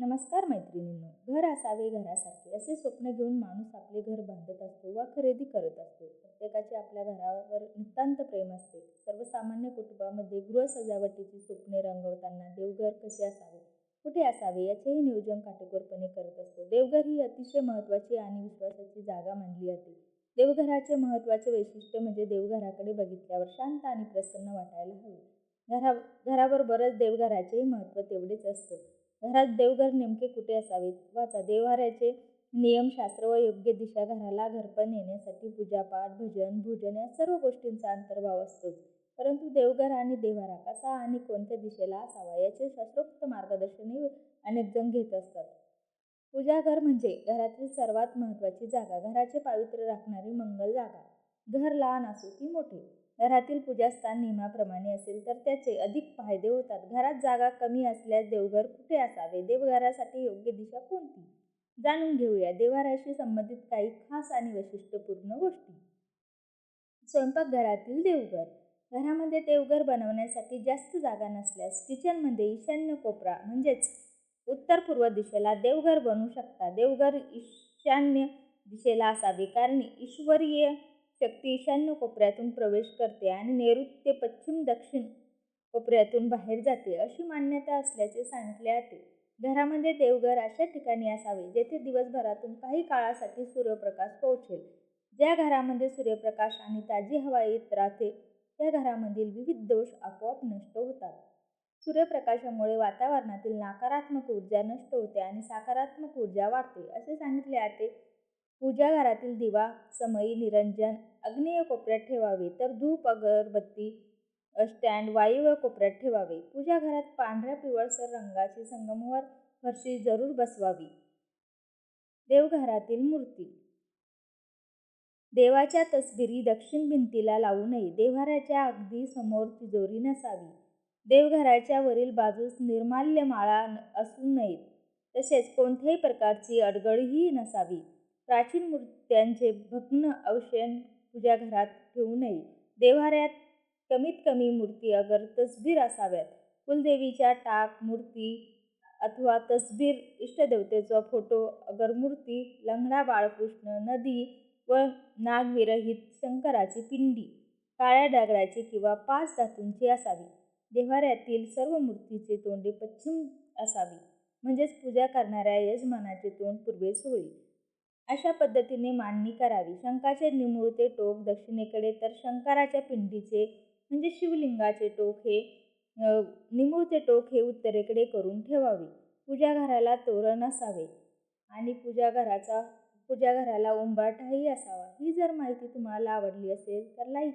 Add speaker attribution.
Speaker 1: नमस्कार मैत्रिणींनो. घर असावे घरासारखे असे स्वप्न घेऊन माणूस आपले घर बांधत असतो वा खरेदी करत असतो. प्रत्येकाचे आपल्या घरावर नितांत प्रेम असते. सर्वसामान्य कुटुंबामध्ये गृह सजावटीची स्वप्ने रंगवताना देवघर कसे असावे? कुठे असावे याचेही नियोजन काटेकोरपणे करत असतो. देवघर ही अतिशय महत्त्वाची आणि विश्वासाची जागा मानली जाते. देवघराचे महत्त्वाचे वैशिष्ट्य म्हणजे देवघराकडे बघितल्यावर शांत आणि प्रसन्न वाटायला हवे. घरा घराबरोबरच देवघराचेही महत्त्व तेवढेच असतं. घरात देवघर नेमके कुठे असावेत? वाचा. नियम नियमशास्त्र व योग्य दिशा घराला घरपण येण्यासाठी पूजापाठ भजन भोजन या सर्व गोष्टींचा अंतर्भाव असतोच. परंतु देवघर आणि देवारा कसा आणि कोणत्या दिशेला असावा याचे शास्त्रोक्त मार्गदर्शनही अनेक जण घेत असतात. पूजाघर म्हणजे घरातील सर्वात महत्त्वाची जागा. घराचे पावित्र्य राखणारी मंगल जागा. घर लहान असो की मोठे. घरातील पूजास्थान नियमाप्रमाणे असेल तर त्याचे अधिक फायदे होतात. घरात जागा कमी असल्यास देवघर कुठे असावे? देवघरासाठी योग्य दिशा कोणती? जाणून घेऊया. देवघराशी संबंधित काही खास आणि वैशिष्ट्यपूर्ण गोष्टी. स्वयंपाकघरातील देवघर. घरामध्ये देवघर बनवण्यासाठी जास्त जागा नसल्यास किचनमध्ये ईशान्य कोपरा म्हणजेच उत्तर पूर्व दिशेला देवघर बनवू शकता. देवघर ईशान्य दिशेला असावे. कारण ईश्वरीय शक्ती ईशान्य कोपऱ्यातून प्रवेश करते आणि नैऋत्य पश्चिम दक्षिण कोपऱ्यातून बाहेर जाते अशी मान्यता असल्याचे सांगितले जाते. घरामध्ये देवघर अशा ठिकाणी असावे जेथे दिवसभरातून काही काळासाठी सूर्यप्रकाश पोहोचेल. ज्या घरामध्ये सूर्यप्रकाश आणि ताजी हवा येत राहते त्या घरामधील विविध दोष आपोआप नष्ट होतात. सूर्यप्रकाशामुळे वातावरणातील नकारात्मक ऊर्जा नष्ट होते आणि सकारात्मक ऊर्जा वाढते असे सांगितले जाते. पूजा घरातील दिवा समयी निरंजन अग्नेय कोपऱ्यात ठेवावे तर धूप अगरबत्ती स्टँड वायव्य कोपऱ्यात ठेवावे. पूजा घरात पांढऱ्या पिवळसर रंगाची संगमवर फरशी जरूर बसवावी. देवघरातील मूर्ती. देवाच्या तसबिरी दक्षिण भिंतीला लावू नये. देवघराच्या अगदी समोर तिजोरी नसावी. देवघराच्या वरील बाजूस निर्माल्य माळा असू नयेत. तसेच कोणत्याही प्रकारची अडगळही नसावी. प्राचीन मूर्त्यांचे भग्न अवशेष पूजाघरात ठेवू नये. देवाऱ्यात कमीत कमी मूर्ती अगर तसबीर असाव्यात. कुलदेवीच्या टाक मूर्ती अथवा तसबीर इष्टदेवतेचा फोटो अगर मूर्ती लंगडा बाळकृष्ण नदी व नागविरहित शंकराची पिंडी काळ्या दगडाची किंवा पाच धातूंची असावी. देव्हाऱ्यातील सर्व मूर्तीचे तोंडे पश्चिम असावी. म्हणजेच पूजा करणाऱ्या यजमानाचे तोंड पूर्वेस होईल. अशा पद्धतीने मांडणी करावी. शंखाचे निमुळते टोक दक्षिणेकडे तर शंकराच्या पिंडीचे म्हणजे शिवलिंगाचे टोक हे निमुळते टोक हे उत्तरेकडे करून ठेवावे. पूजाघराला तोरण असावे आणि पूजाघराचा पूजाघराला उंबाटाही असावा. ही जर माहिती तुम्हाला आवडली असेल तर लाईक